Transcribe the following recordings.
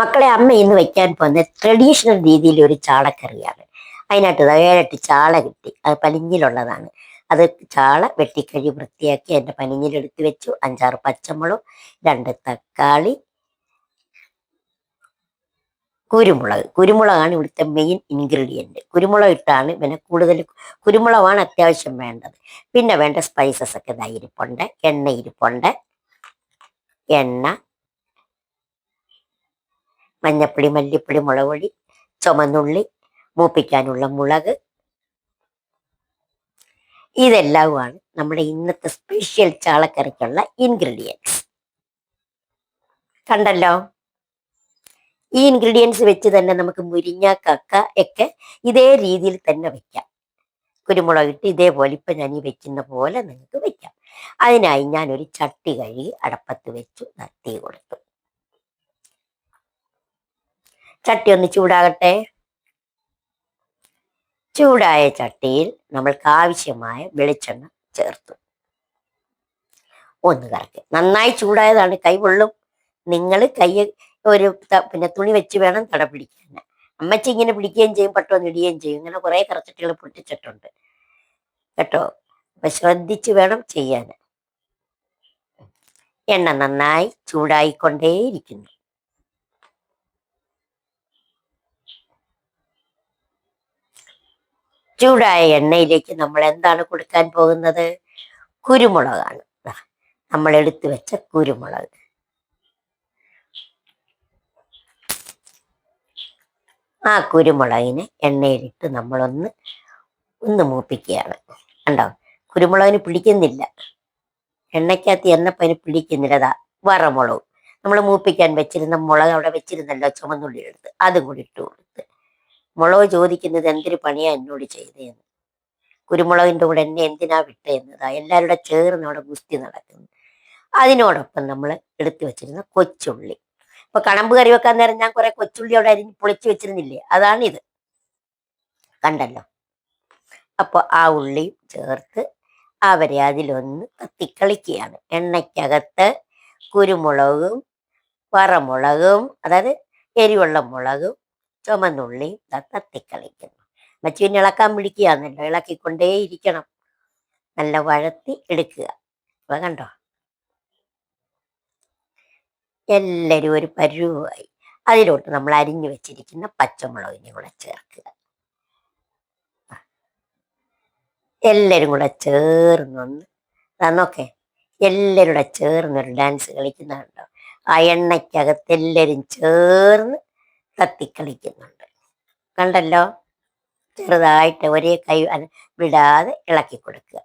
മക്കളെ അമ്മ ഇന്ന് വെക്കാൻ പോകുന്ന ട്രഡീഷണൽ രീതിയിൽ ഒരു ചാളക്കറിയാണ്. അതിനകത്ത് ഏഴെട്ട് ചാള കിട്ടി. അത് പനിഞ്ഞിലുള്ളതാണ്. അത് ചാള വെട്ടിക്കഴി വൃത്തിയാക്കി അതിന്റെ പനിഞ്ഞിലെടുത്ത് വെച്ചു. അഞ്ചാറ് പച്ചമുളക് രണ്ട് തക്കാളി കുരുമുളക്. കുരുമുളകാണ് ഇവിടുത്തെ മെയിൻ ഇൻഗ്രീഡിയന്റ് കുരുമുളക് ഇട്ടാണ് പിന്നെ കൂടുതൽ കുരുമുളകാണ് അത്യാവശ്യം വേണ്ടത്. പിന്നെ വേണ്ട സ്പൈസസ് ഒക്കെ ഇതായിരിപ്പുണ്ട് എണ്ണ ഇരിപ്പുണ്ട്. എണ്ണ മഞ്ഞപ്പൊടി മല്ലിപ്പൊടി മുളക് ചുമന്നുള്ളി മൂപ്പിക്കാനുള്ള മുളക്. ഇതെല്ലാമാണ് നമ്മുടെ ഇന്നത്തെ സ്പെഷ്യൽ ചാളക്കറിക്കുള്ള ഇൻഗ്രീഡിയൻസ്. കണ്ടല്ലോ? ഈ ഇൻഗ്രീഡിയൻസ് വെച്ച് തന്നെ നമുക്ക് മുരിങ്ങ കക്ക ഒക്കെ ഇതേ രീതിയിൽ തന്നെ വെക്കാം. കുരുമുളക് ഇട്ട് ഇതേപോലെ ഇപ്പൊ ഞാൻ ഈ വെക്കുന്ന പോലെ നിങ്ങൾക്ക് വെക്കാം. അതിനായി ഞാൻ ഒരു ചട്ടി കഴുകി അടപ്പത്ത് വെച്ചു തീ കൊടുത്തു. ചട്ടി ഒന്ന് ചൂടാകട്ടെ. ചൂടായ ചട്ടിയിൽ നമ്മൾക്ക് ആവശ്യമായ വെളിച്ചെണ്ണ ചേർത്തു. ഒന്ന് കറക്കി. നന്നായി ചൂടായതാണ് കൈ പൊള്ളും. നിങ്ങൾ കൈ ഒരു പിന്നെ തുണി വെച്ച് വേണം തട പിടിക്കാൻ അമ്മച്ചി ഇങ്ങനെ പിടിക്കുകയും ചെയ്യും പട്ടോ ഇടുകയും ചെയ്യും. ഇങ്ങനെ കുറെ കറച്ചിട്ടുകൾ പൊട്ടിച്ചിട്ടുണ്ട്. കേട്ടോ? അപ്പൊ ശ്രദ്ധിച്ച് വേണം ചെയ്യാൻ. എണ്ണ നന്നായി ചൂടായിക്കൊണ്ടേയിരിക്കുന്നു. ചൂടായ എണ്ണയിലേക്ക് നമ്മൾ എന്താണ് കൊടുക്കാൻ പോകുന്നത്? കുരുമുളകാണ്. നമ്മൾ എടുത്തു വെച്ച കുരുമുളക്. ആ കുരുമുളകിനെ എണ്ണയിലിട്ട് നമ്മളൊന്ന് ഒന്ന് മൂപ്പിക്കുകയാണ്. കണ്ടോ? കുരുമുളകിന് പിടിക്കുന്നില്ല. എണ്ണയ്ക്കകത്ത് എണ്ണപ്പതിന് പിടിക്കുന്നില്ല. അതാ വറമുളക്. നമ്മൾ മൂപ്പിക്കാൻ വെച്ചിരുന്ന മുളക് അവിടെ വെച്ചിരുന്നല്ലോ ചുമന്നുള്ളി എടുത്ത് അതും കൂടി ഇട്ട് കൊടുത്ത്. മുളക് ചോദിക്കുന്നത് എന്തൊരു പണിയാ എന്നോട് ചെയ്തതെന്ന് കുരുമുളകിന്റെ കൂടെ എന്നെ എന്തിനാ വിട്ടതെന്നതാ എല്ലാവരുടെ ചേർന്ന് അവിടെ ഗുസ്തി നടക്കുന്നു. അതിനോടൊപ്പം നമ്മൾ എടുത്തു വെച്ചിരുന്ന കൊച്ചുള്ളി. ഇപ്പൊ കണമ്പ് കറി വെക്കാൻ നേരം ഞാൻ കുറെ കൊച്ചുള്ളി അവിടെ അരിഞ്ഞ് പൊളിച്ചു വെച്ചിരുന്നില്ലേ? അതാണിത്. കണ്ടല്ലോ? അപ്പോൾ ആ ഉള്ളിയും ചേർത്ത് അവരെ അതിലൊന്ന് കത്തിക്കളിക്കുകയാണ്. എണ്ണയ്ക്കകത്ത് കുരുമുളകും വറമുളകും അതായത് എരിവുള്ള മുളകും ചുമന്നുള്ളിയും തത്തിക്കളിക്കുന്നു മച്ചുവിന് മച്ചു ഇളക്കാൻ പിടിക്കുകയാണല്ലോ ഇളക്കിക്കൊണ്ടേയിരിക്കണം. നല്ല വഴത്തി എടുക്കുക. അപ്പൊ കണ്ടോ? എല്ലാവരും ഒരു പരുവായി. അതിലോട്ട് നമ്മൾ അരിഞ്ഞു വെച്ചിരിക്കുന്ന പച്ചമുളകിനെ കൂടെ ചേർക്കുക. എല്ലാവരും കൂടെ ചേർന്നൊന്ന് തന്നൊക്കെ എല്ലാവരും കൂടെ ചേർന്നൊരു ഡാൻസ് കളിക്കുന്നുണ്ടോ. ആ എണ്ണയ്ക്കകത്ത് എല്ലാവരും ചേർന്ന് തത്തിക്കളിക്കുന്നുണ്ട്. കണ്ടല്ലോ? ചെറുതായിട്ട് ഒരേ കൈ വിടാതെ ഇളക്കി കൊടുക്കുക.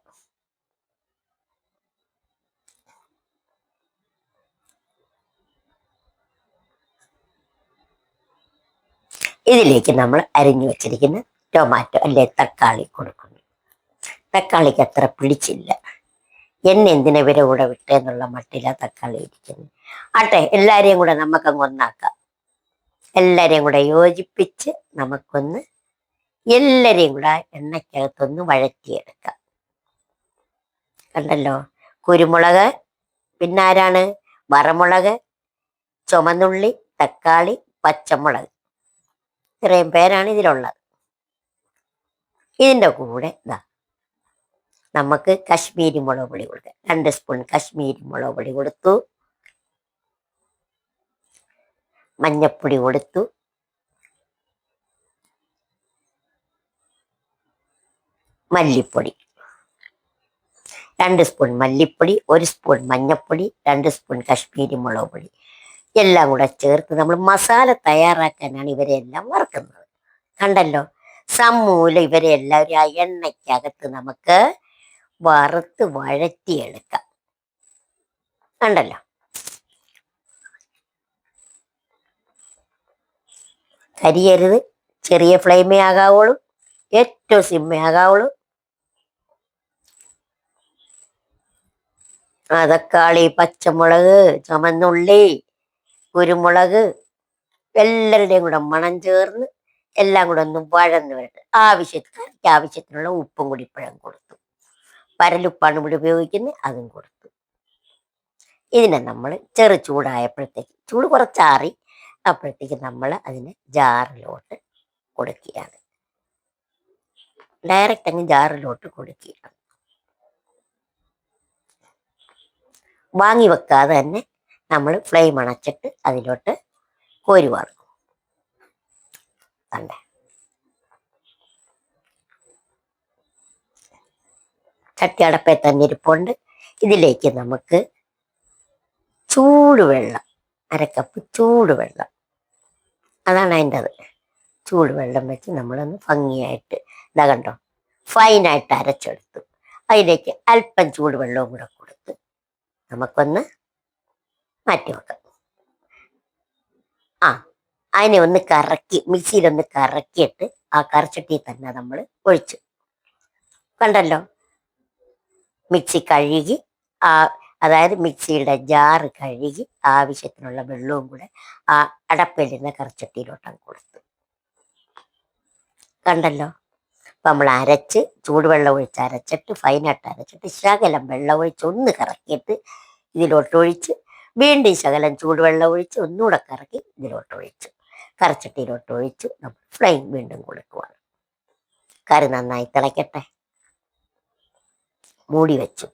ഇതിലേക്ക് നമ്മൾ അരിഞ്ഞു വെച്ചിരിക്കുന്ന ടൊമാറ്റോ അല്ലെ തക്കാളി കൊടുക്കുന്നു. തക്കാളിക്ക് അത്ര പിടിച്ചില്ല. എന്നെ എന്തിനെ വില കൂടെ വിട്ടേന്നുള്ള മട്ടില തക്കാളി ഇരിക്കുന്നു ആട്ടെ എല്ലാരെയും കൂടെ നമുക്കങ്ങ് ഒന്നാക്കാം. എല്ലാരെയും കൂടെ യോജിപ്പിച്ച് നമുക്കൊന്ന് എല്ലാരെയും കൂടെ എണ്ണയ്ക്കകത്തൊന്ന് വഴറ്റിയെടുക്കാം. കണ്ടല്ലോ? കുരുമുളക് പിന്നെ ആരാണ് വറമുളക് ചുമന്നുള്ളി തക്കാളി പച്ചമുളക്. ഇത്രയും പേരാണ് ഇതിലുള്ളത്. ഇതിന്റെ കൂടെ ഇതാ നമുക്ക് കശ്മീരി മുളക് പൊടി കൊടുക്കാം. രണ്ട് സ്പൂൺ കശ്മീരി മുളക് പൊടി കൊടുത്തു. മഞ്ഞപ്പൊടി കൊടുത്തു. മല്ലിപ്പൊടി. രണ്ട് സ്പൂൺ മല്ലിപ്പൊടി ഒരു സ്പൂൺ മഞ്ഞപ്പൊടി രണ്ട് സ്പൂൺ കശ്മീരി മുളക് പൊടി. എല്ലാം കൂടെ ചേർത്ത് നമ്മൾ മസാല തയ്യാറാക്കാനാണ് ഇവരെ എല്ലാം വറുക്കുന്നത്. കണ്ടല്ലോ? സമൂലം ഇവരെ എല്ലാവരും ആ എണ്ണയ്ക്കകത്ത് നമുക്ക് വറുത്ത് വഴറ്റിയെടുക്കാം. കണ്ടല്ലോ? കരിയരുത് ചെറിയ ഫ്ലെയിമേ ആകാവുള്ളൂ. ഏറ്റവും സിമ്മേ ആകാവുള്ളൂ. ആ തക്കാളി പച്ചമുളക് ചുമന്നുള്ളി കുരുമുളക് എല്ലാവരുടെയും കൂടെ മണം ചേർന്ന് എല്ലാം കൂടെ ഒന്ന് വഴന്ന് വരട്ടെ. ആവശ്യക്കാർക്ക് ആവശ്യത്തിനുള്ള ഉപ്പും കൂടി ഇപ്പോഴും കൊടുത്തു. പരലുപ്പാണ് ഇവിടെ ഉപയോഗിക്കുന്നത് അതും കൊടുത്തു. ഇതിനെ നമ്മൾ ചെറു ചൂടായപ്പോഴത്തേക്ക് ചൂട് കുറച്ചാറി അപ്പോഴത്തേക്ക് നമ്മൾ അതിനെ ജാറിലോട്ട് കൊടുക്കുകയാണ്. ഡയറക്റ്റ് അങ്ങ് ജാറിലോട്ട് കൊടുക്കുകയാണ്. വാങ്ങി വെക്കാതെ തന്നെ നമ്മൾ ഫ്ലെയിം അണച്ചിട്ട് അതിലോട്ട് കോരി വാർക്കും. കണ്ടേ? ചട്ടിയടപ്പേ തന്നെ ഇരിപ്പുണ്ട്. ഇതിലേക്ക് നമുക്ക് ചൂടുവെള്ളം അരക്കപ്പ് ചൂടുവെള്ളം അതാണ് അതിന്റെ അത് ചൂടുവെള്ളം വെച്ച് നമ്മളൊന്ന് ഭംഗിയായിട്ട് ഇതാ കണ്ടോ? ഫൈനായിട്ട് അരച്ചെടുത്തു അതിലേക്ക് അല്പം ചൂടുവെള്ളവും കൂടെ കൊടുത്ത് നമുക്കൊന്ന് മാറ്റി വെക്കാം. ആ അതിനെ ഒന്ന് കറക്കി മിക്സിയിലൊന്ന് കറക്കിയിട്ട് ആ കറച്ചട്ടിയിൽ തന്നെ നമ്മൾ ഒഴിച്ചു. കണ്ടല്ലോ? മിക്സി കഴുകി ആ അതായത് മിക്സിയുടെ ജാറ് കഴുകി ആവശ്യത്തിനുള്ള വെള്ളവും കൂടെ ആ അടപ്പിലിരുന്ന കറിച്ചട്ടിയിലോട്ടം കൊടുത്തു. കണ്ടല്ലോ? അപ്പൊ നമ്മൾ അരച്ച് ചൂടുവെള്ളം ഒഴിച്ച് അരച്ചിട്ട് ഫൈനായിട്ട് അരച്ചിട്ട് ശകലം വെള്ളം ഒഴിച്ച് ഒന്ന് കറക്കിയിട്ട് ഇതിലോട്ടൊഴിച്ച് വീണ്ടും ശകലം ചൂടുവെള്ളം ഒഴിച്ച് ഒന്നുകൂടെ കറക്കി ഇതിലോട്ടൊഴിച്ചു കറച്ചട്ടിയിലോട്ട് ഒഴിച്ച്. നമ്മൾ ഫ്ലെയിം വീണ്ടും കൊടുക്കുവാണ്. കറി നന്നായി തിളയ്ക്കട്ടെ മൂടി വെച്ചു.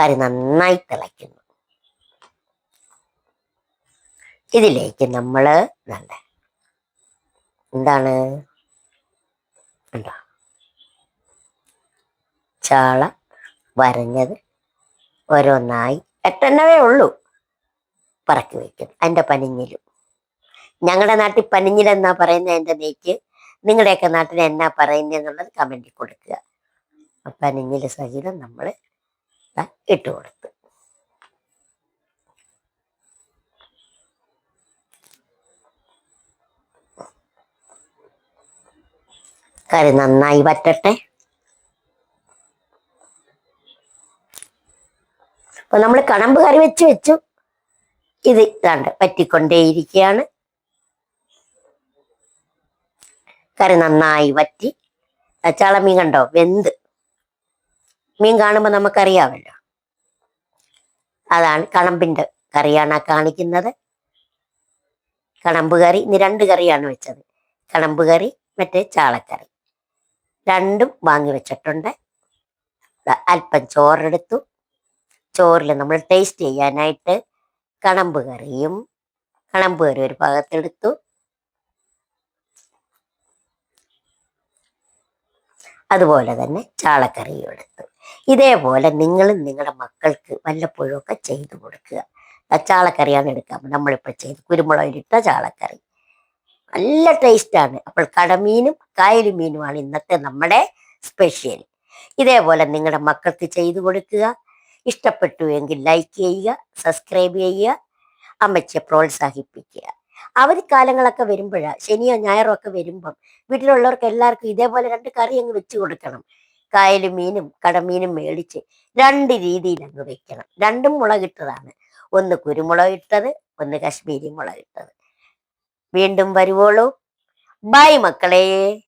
കറി നന്നായി തിളയ്ക്കുന്നു. ഇതിലേക്ക് നമ്മൾ നല്ല എന്താണ്? ഉണ്ടോ? ചാള വരഞ്ഞത് ഓരോന്നായി എട്ടെണ്ണവേ ഉള്ളൂ. പറക്കി വയ്ക്കും എന്റെ പനിഞ്ഞിലും. ഞങ്ങളുടെ നാട്ടിൽ പനിഞ്ഞിലെന്നാ പറയുന്ന എന്റെ നെയ്ക്ക് നിങ്ങളുടെയൊക്കെ നാട്ടിൽ എന്നാ പറയുന്നത് എന്നുള്ളത് കമന്റിൽ കൊടുക്കുക. പനിഞ്ഞിൽ സഹിതം നമ്മൾ ഇട്ട് കൊടുത്ത്. കറി നന്നായി വറ്റട്ടെ. അപ്പൊ നമ്മൾ കണമ്പ് കറി വെച്ച് വെച്ചു. ഇത് ഇതാണ്ട് പറ്റിക്കൊണ്ടേയിരിക്കുകയാണ് കറി നന്നായി വറ്റി. ചളമീൻ കണ്ടോ? വെന്ത്. മീൻ കാണുമ്പോൾ നമുക്കറിയാമല്ലോ. അതാണ് കണമ്പിന്റെ കറിയാണ് കാണിക്കുന്നത്. കണമ്പ് കറി ഇന്ന് രണ്ട് കറിയാണ് വെച്ചത്. കണമ്പ് കറി മറ്റേ ചാളക്കറി. രണ്ടും വാങ്ങി വെച്ചിട്ടുണ്ട്. അല്പം ചോറെടുത്തു. ചോറിൽ നമ്മൾ ടേസ്റ്റ് ചെയ്യാനായിട്ട് കണമ്പ് കറിയും കണമ്പ് കറി ഒരു ഭാഗത്തെടുത്തു. അതുപോലെ തന്നെ ചാളക്കറിയും എടുത്തു. ഇതേപോലെ നിങ്ങളും നിങ്ങളുടെ മക്കൾക്ക് വല്ലപ്പോഴും ഒക്കെ ചെയ്തു കൊടുക്കുക. ചാളക്കറിയാണ് എടുക്കാം നമ്മളിപ്പോൾ ചെയ്ത് കുരുമുളകിലിട്ട ചാളക്കറി. നല്ല ടേസ്റ്റാണ് അപ്പോൾ കടമീനും കായൽ മീനുമാണ് ഇന്നത്തെ നമ്മുടെ സ്പെഷ്യൽ ഇതേപോലെ നിങ്ങളുടെ മക്കൾക്ക് ചെയ്തു കൊടുക്കുക. ഇഷ്ടപ്പെട്ടു എങ്കിൽ ലൈക്ക് ചെയ്യുക സബ്സ്ക്രൈബ് ചെയ്യുക അമ്മച്ചിയെ പ്രോത്സാഹിപ്പിക്കുക. അവധി കാലങ്ങളൊക്കെ വരുമ്പോഴാണ് ശനിയോ ഞായറോ ഒക്കെ വരുമ്പം വീട്ടിലുള്ളവർക്ക് എല്ലാവർക്കും ഇതേപോലെ രണ്ട് കറി അങ്ങ് വെച്ച് കൊടുക്കണം. കായൽ മീനും കടമീനും മേടിച്ച് രണ്ട് രീതിയിൽ അങ്ങ് വെക്കണം. രണ്ടും മുളകിട്ടതാണ്. ഒന്ന് കുരുമുളക് ഇട്ടത് ഒന്ന് കശ്മീരി മുളകിട്ടത്. വീണ്ടും വരുവോളൂ. ബൈ മക്കളെ.